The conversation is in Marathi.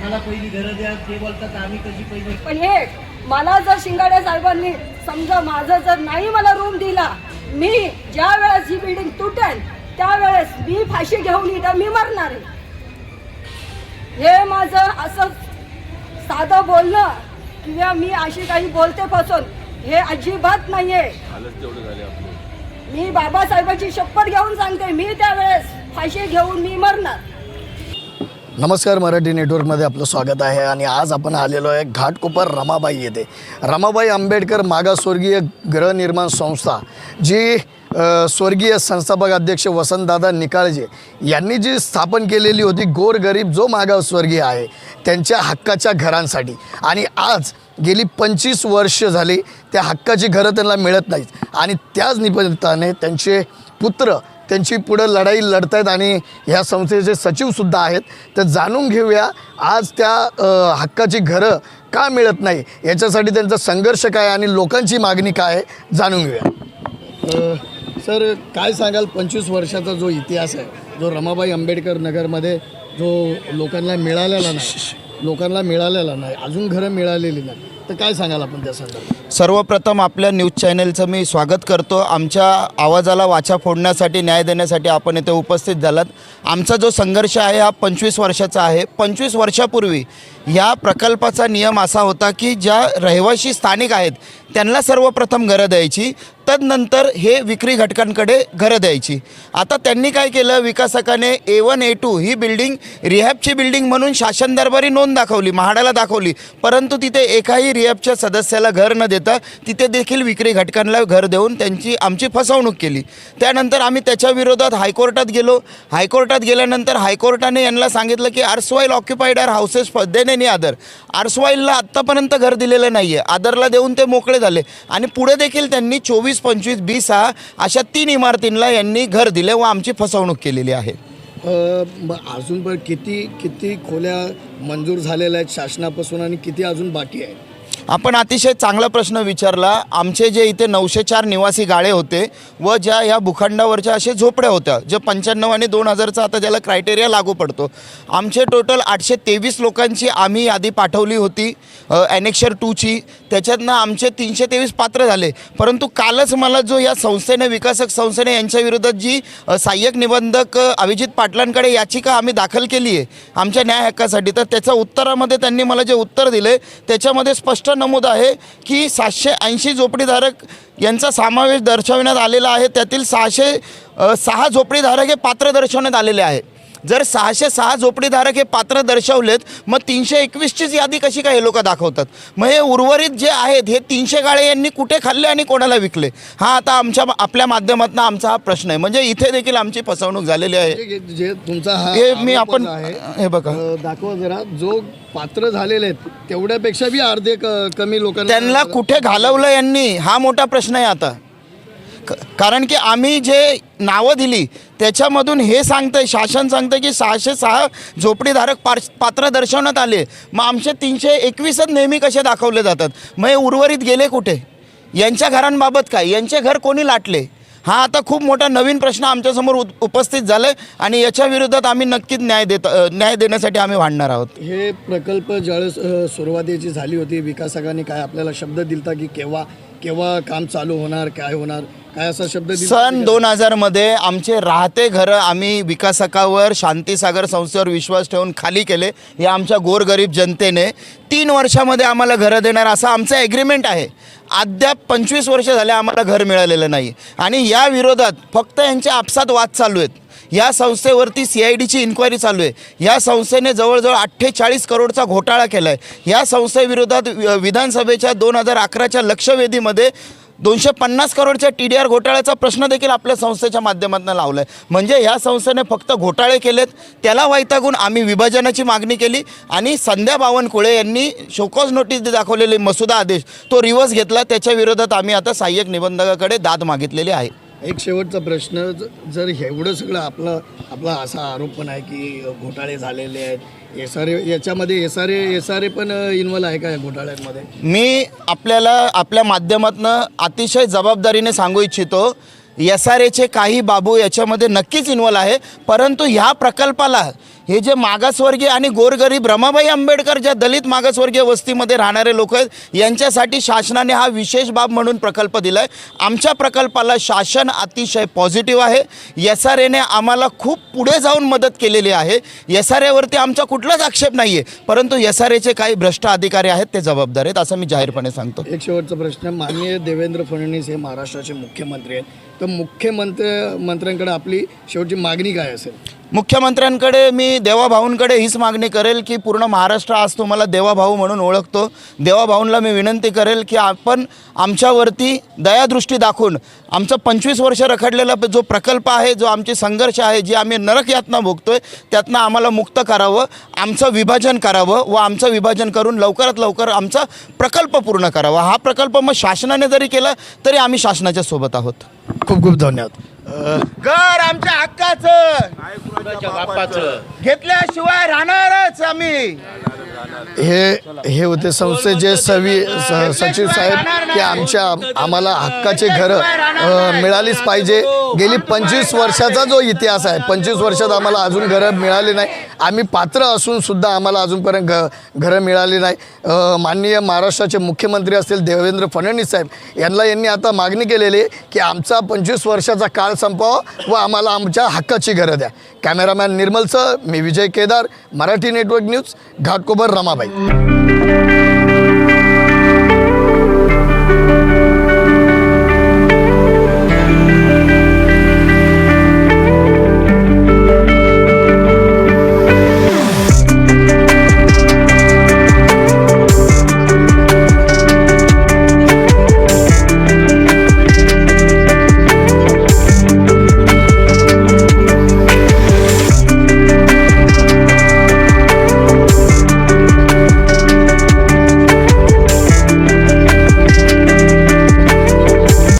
आम्हाला पहिली घरं द्या ते बोलतात आम्ही कशी पहिली. पण हे मला जर शिंगाडे साहेबांनी समजा माझं जर नाही मला रूम दिला मी ज्या वेळेस ही बिल्डिंग तुटेल त्यावेळेस मी फाशी घेऊन इथं मी मरणार आहे. हे माझं असं साधं बोलणं किंवा मी अशी काही बोलते पासून हे अजिबात नाहीये. मी बाबासाहेबांची शपथ घेऊन सांगते मी त्यावेळेस फाशी घेऊन मी मरणार. नमस्कार मराठी नेटवर्कमध्ये आपलं स्वागत आहे आणि आज आपण आलेलो आहे घाटकोपर रमाबाई येथे. रमाबाई आंबेडकर मागासवर्गीय गृहनिर्माण संस्था जी स्वर्गीय संस्थापक अध्यक्ष वसंतदादा निकाळजे यांनी जी स्थापन केलेली होती गोरगरीब जो मागासवर्गीय आहे त्यांच्या हक्काच्या घरांसाठी. आणि आज गेली पंचवीस वर्ष झाली त्या हक्काची घरं त्यांना मिळत नाहीत. आणि त्याच निमित्ताने त्यांचे पुत्र त्यांची पुढं लढाई लढतायत आणि ह्या संस्थेचे सचिवसुद्धा आहेत तर जाणून घेऊया आज त्या हक्काची घरं का मिळत नाही? याच्यासाठी त्यांचा संघर्ष काय आणि लोकांची मागणी काय आहे? जाणून घेऊया. सर काय सांगाल? पंचवीस वर्षाचा जो इतिहास आहे जो रमाबाई आंबेडकर नगरमध्ये जो लोकांना मिळालेला नाही लोकांना मिळालेला नाही अजून घरं मिळालेली नाही. तर काय सांगाल आपण त्या संदर्भात? सर्वप्रथम आपल्या न्यूज चॅनेलचं मी स्वागत करतो. आमच्या आवाजाला वाचा फोडण्यासाठी न्याय देण्यासाठी आपण इथे उपस्थित झालात. आमचा जो संघर्ष आहे हा पंचवीस वर्षाचा आहे. पंचवीस वर्षापूर्वी या प्रकल्पाचा नियम असा होता की ज्या रहिवासी स्थानिक आहेत त्यांना सर्वप्रथम घरं द्यायची तदनंतर हे विक्री घटकांकडे घरं द्यायची. आता त्यांनी काय केलं? विकासकाने ए वन ए टू ही बिल्डिंग रिहॅबची बिल्डिंग म्हणून शासन दरबारी नोंद दाखवली म्हाडाला दाखवली. परंतु तिथे एकाही एफच्या सदस्याला घर न देता तिथे देखील विक्री घटकांना घर देऊन त्यांची आमची फसवणूक केली. त्यानंतर आम्ही त्याच्या विरोधात हायकोर्टात गेलो. हायकोर्टात गेल्यानंतर हायकोर्टाने यांना सांगितलं की आर्सवाईल ऑक्युपाईड आर हाऊसेस देणे नाही आदर. आर्सवाईलला आत्तापर्यंत घर दिलेलं नाही आहे आदरला देऊन ते मोकळे झाले. आणि पुढे देखील त्यांनी चोवीस पंचवीस बी सहा अशा तीन इमारतींना यांनी घर दिले व आमची फसवणूक केलेली आहे. अजून पण किती किती खोल्या मंजूर झालेल्या आहेत शासनापासून आणि किती अजून बाकी आहेत? आपण अतिशय चांगला प्रश्न विचारला. आमचे जे इथे नऊशे चार निवासी गाळे होते व ज्या या भूखंडावरच्या असे झोपड्या होत्या जे पंच्याण्णव आणि दोन हजारचा आता ज्याला क्रायटेरिया लागू पडतो. आमचे टोटल आठशे तेवीस लोकांची आम्ही यादी पाठवली होती ॲनेक्शर टूची त्याच्यातनं आमचे तीनशे तेवीस पात्र झाले. परंतु कालच मला जो या संस्थेने विकासक संस्थेने यांच्या जी सहाय्यक निबंधक अभिजित पाटलांकडे याचिका आम्ही दाखल केली आहे आमच्या न्याय हक्कासाठी. तर त्याच्या उत्तरामध्ये त्यांनी मला जे उत्तर दिले त्याच्यामध्ये स्पष्ट नमूद आहे की सातशे ऐंशी झोपडीधारक यांचा समावेश दर्शवण्यात आलेला आहे. त्यातील सहाशे सहा झोपडीधारक हे पात्र दर्शवण्यात आलेले आहे जर सहाशे सहा झोपडीधारक हे पात्र दर्शवलेत मग तीनशे एकवीसचीच यादी कशी काय हे लोक दाखवतात? मग हे उर्वरित जे आहेत हे तीनशे गाळे यांनी कुठे खाल्ले आणि कोणाला विकले? हा आता आमच्या आपल्या माध्यमातून आमचा हा प्रश्न आहे. म्हणजे इथे देखील आमची फसवणूक झालेली आहे. जे तुमचा हा हे मी आरोप आपण आहे हे बघा. अ, दाखवा जरा. जो पात्र झालेले आहेत तेवढ्यापेक्षा बी अर्धे क- कमी लोकांना त्यांना कुठे घालवलं यांनी? हा मोठा प्रश्न आहे आता. कारण की आम्ही जे नावं दिली त्याच्यामधून हे सांगतंय शासन सांगतं की सहाशे सहा झोपडीधारक पार पात्र दर्शवण्यात आले. मग आमचे तीनशे एकवीसच नेहमी कसे दाखवले जातात? मग हे उर्वरित गेले कुठे? यांच्या घरांबाबत काय? यांचे घर कोणी लाटले? हा आता खूप मोठा नवीन प्रश्न आमच्यासमोर उपस्थित झाला आहे आणि याच्या विरोधात आम्ही नक्कीच न्याय देत न्याय देण्यासाठी आम्ही भांडणार आहोत. हे प्रकल्प ज्यावेळेस अ, सुरुवातीची झाली होती विकासकांनी काय आपल्याला शब्द दिलता की केव्हा केव्हा काम चालू होणार काय होणार? काय असा शब्द सन दोन हजारमध्ये आमचे राहते घरं आम्ही विकासकावर शांतीसागर संस्थेवर विश्वास ठेवून खाली केले. हे आमच्या गोरगरीब जनतेने तीन वर्षामध्ये आम्हाला घरं देणार असं आमचं ॲग्रीमेंट आहे. अद्याप पंचवीस वर्ष झाले आम्हाला घर मिळालेलं नाही. आणि या विरोधात फक्त यांच्या आपसात वाद चालू आहेत. या संस्थेवरती सी आय डीची इन्क्वायरी चालू आहे. या संस्थेने जवळजवळ अठ्ठेचाळीस करोडचा घोटाळा केला आहे या संस्थेविरोधात वि- विधानसभेच्या दोन हजार अकराच्या लक्षवेधीमध्ये दोनशे पन्नास करोडच्या टी डी आर घोटाळ्याचा प्रश्न देखील आपल्या संस्थेच्या माध्यमातून लावला आहे म्हणजे ह्या संस्थेने फक्त घोटाळे केलेत त्याला वैतागून आम्ही विभाजनाची मागणी केली आणि संध्या बावनकुळे यांनी शोकॉज नोटीस दाखवलेली मसुदा आदेश तो रिव्हर्स घेतला. त्याच्या विरोधात आम्ही आता सहाय्यक निबंधकाकडे दाद मागितलेली आहे. एक शेवटचा प्रश्न जर एवढं सगळं आपलं आपला असा आरोप पण आहे की घोटाळे झालेले आहेत एस आर ए याच्यामध्ये S R A S R A पण इन्व्हॉल्व आहे का या घोटाळ्यांमध्ये? मी आपल्याला आपल्या माध्यमातून अतिशय जबाबदारीने सांगू इच्छितो एस आर एचे काही बाबू याच्यामध्ये नक्कीच इन्वॉल्व आहे परंतु ह्या प्रकल्पाला हे जे मागासवर्गीय आणि गोरगरीब रमाबाई आंबेडकर ज्या दलित मागासवर्गीय वस्तीमध्ये राहणारे लोक आहेत यांच्यासाठी शासनाने हा विशेष बाब म्हणून प्रकल्प दिला आहे आमच्या प्रकल्पाला शासन अतिशय पॉझिटिव्ह आहे. एस आर एने आम्हाला खूप पुढे जाऊन मदत केलेली आहे. एस आर एवरती आमचा कुठलाच आक्षेप नाही आहे परंतु एस आर एचे काही भ्रष्ट अधिकारी आहेत ते जबाबदार आहेत असं मी जाहीरपणे सांगतो. एक शेवटचा प्रश्न. माननीय देवेंद्र फडणवीस हे महाराष्ट्राचे मुख्यमंत्री आहेत. तर मुख्यमंत्री मंत्र्यांकडे आपली शेवटची मागणी काय असेल? मुख्यमंत्र्यांकडे मी देवाभाऊंकडे हीच मागणी करेल की पूर्ण महाराष्ट्र आज तुम्हाला देवाभाऊ म्हणून ओळखतो. देवाभाऊंला मी विनंती करेल की आपण आमच्यावरती दयादृष्टी दाखवून आमचा पंचवीस वर्ष रखडलेला जो प्रकल्प आहे जो आमची संघर्ष आहे जी आम्ही नरक यातना आहे त्यातनं आम्हाला मुक्त करावं आमचं विभाजन करावं व आमचं विभाजन करून लवकरात लवकर आमचा प्रकल्प पूर्ण करावा. हा प्रकल्प मग शासनाने जरी केला तरी आम्ही शासनाच्या सोबत आहोत. खूप खूप धन्यवाद. घर आमच्या हक्काचं. घेतल्याशिवाय राहणारच आम्ही. हे हे होते संस्थेचे सवि सचिव साहेब की आमच्या आम्हाला हक्काचे घरं मिळालीच पाहिजे. गेली पंचवीस वर्षाचा जो इतिहास आहे पंचवीस वर्षात आम्हाला अजून घरं मिळाली नाही. आम्ही पात्र असून सुद्धा आम्हाला अजूनपर्यंत घ घरं मिळाली नाही. माननीय महाराष्ट्राचे मुख्यमंत्री असतील देवेंद्र फडणवीस साहेब यांना यांनी आता मागणी केलेली आहे की आमचा पंचवीस वर्षाचा काळ संपवा व आम्हाला आमच्या हक्काची घरं द्या. कॅमेरामॅन निर्मलसह मी विजय केदार मराठी नेटवर्क न्यूज घाटकोबर रमाबाई.